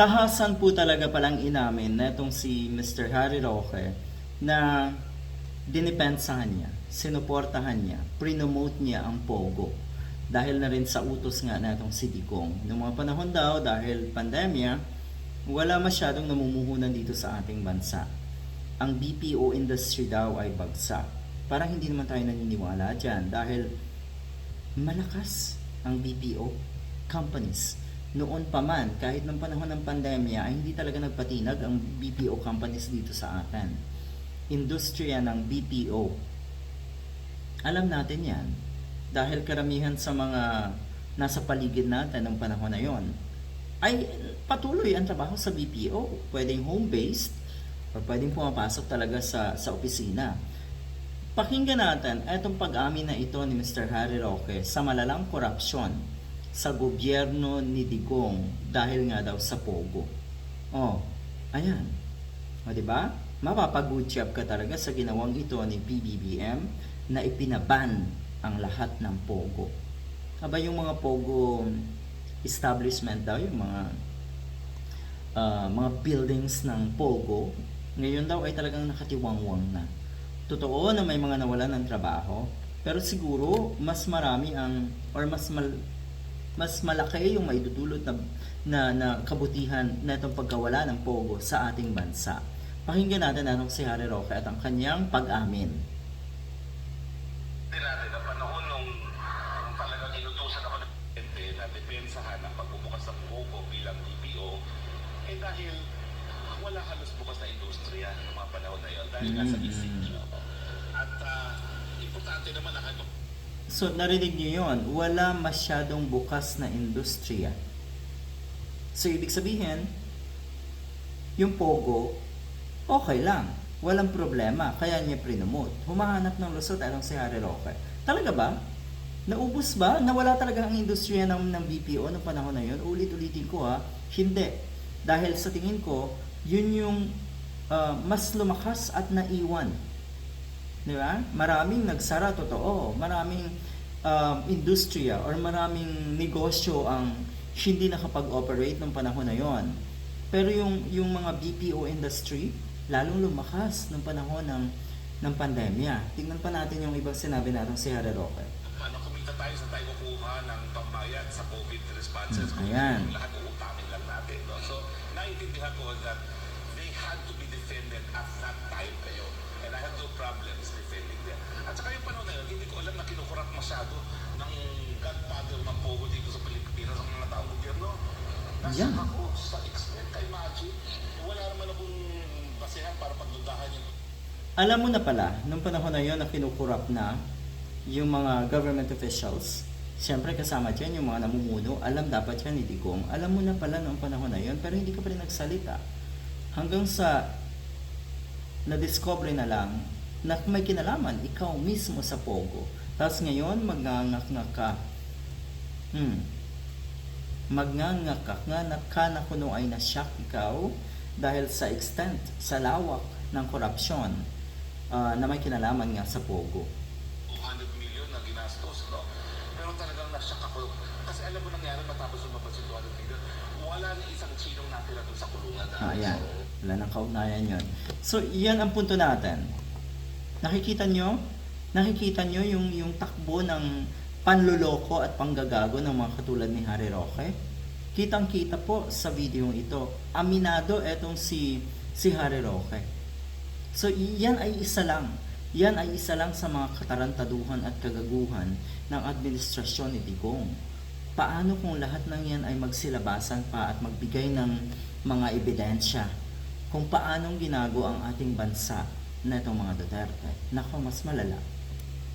tahasan po talaga palang inamin na itong si Mr. Harry Roque na dinipensahan niya, sinuportahan niya, prinomote niya ang Pogo. Dahil na rin sa utos nga na itong si Digong. Noong mga panahon daw, dahil pandemya, wala masyadong namumuhunan dito sa ating bansa. Ang BPO industry daw ay bagsak. Parang hindi naman tayo naniniwala dyan dahil malakas ang BPO companies. Noon pa man, kahit ng panahon ng pandemya, ay hindi talaga nagpatinag ang BPO companies dito sa atin. Industriya ng BPO. Alam natin yan. Dahil karamihan sa mga nasa paligid natin ng panahon na yon ay patuloy ang trabaho sa BPO. Pwedeng home-based or pwedeng pumapasok talaga sa, sa opisina. Pakinggan natin itong pag-amin na ito ni Mr. Harry Roque sa malalang korupsyon sa gobyerno ni Digong dahil nga daw sa Pogo. Oh, ayan. O, di ba? Mapapag-good job ka talaga sa ginawang ito ni PBBM na ipinaban ang lahat ng Pogo. Aba yung mga Pogo establishment daw, yung mga ah, mga buildings ng Pogo, ngayon daw ay talagang nakatiwangwang na. Totoo na may mga nawalan ng trabaho, pero siguro mas marami ang or mas mal, mas malaki yung maidudulot na, na, na kabutihan na itong pagkawala ng Pogo sa ating bansa. Pakinggan natin anong si Harry Roque at ang kanyang pag-amin. Natin na panahon nung, nung talagang inutusan ako ng presidente na depensahan ang pagbubukas ng Pogo bilang DPO, eh dahil wala halos bukas na industriya ng mga panahon na yon dahil nga sa Mm. ECQ. At ah, importante naman ang ano, So, narinig niyo yon wala masyadong bukas na industriya. So, ibig sabihin, yung Pogo, okay lang. Walang problema. Kaya niya prinomote. Humahanap ng lusot anong si Harry Roque. Talaga ba? Naubos ba? Nawala talaga ang industriya ng, ng BPO noong panahon na yun? Ulit-ulitin ko ha. Hindi. Dahil sa tingin ko, yun yung ah, mas lumakas at naiwan Di ba? Maraming nagsara, totoo. Maraming um, industriya or maraming negosyo ang hindi nakapag-operate ng panahon na yon. Pero yung, yung mga BPO industry, lalong lumakas ng panahon ng, ng pandemya. Tingnan pa natin yung ibang sinabi natin si Harry Roque. ano, kumita tayo sa tayo kukuha ng pambayad sa COVID responses. Mm, ayan. Yung lahat uutangin lang natin. No? So, naiintindihan ko that they had to be defended at that time Yan. ako sa extent kay Magic, wala naman akong basehan para pagdudahan yung Alam mo na pala, nung panahon na yon na kinukurap na yung mga government officials, siyempre kasama dyan yung mga namumuno, alam dapat yan ni Digong, alam mo na pala noong panahon na yon pero hindi ka pa rin nagsalita. Hanggang sa na-discover na lang na may kinalaman, ikaw mismo sa Pogo. Tapos ngayon, magngangak ka. Hmm. Magngangak ka nga na ka na kuno ay na-shock ikaw dahil sa extent, sa lawak ng korupsyon ah, na may kinalaman nga sa Pogo. 200 million na ginastos, no? Pero talagang nasyak ako. Kasi alam mo nangyari matapos lumabas yung 200 million, wala na isang sinong natira doon sa kulungan na. Ah, yan. Wala nang kaugnayan yun. So, yan ang punto natin. Nakikita nyo? Nakikita nyo yung, yung takbo ng panluloko at panggagago ng mga katulad ni Harry Roque? Kitang-kita po sa video ito. Aminado etong si, si Harry Roque. So, yan ay isa lang. Yan ay isa lang sa mga katarantaduhan at kagaguhan ng administrasyon ni Digong. Paano kung lahat ng yan ay magsilabasan pa at magbigay ng mga ebidensya kung paanong ginago ang ating bansa na itong mga Duterte? Nako, mas malala.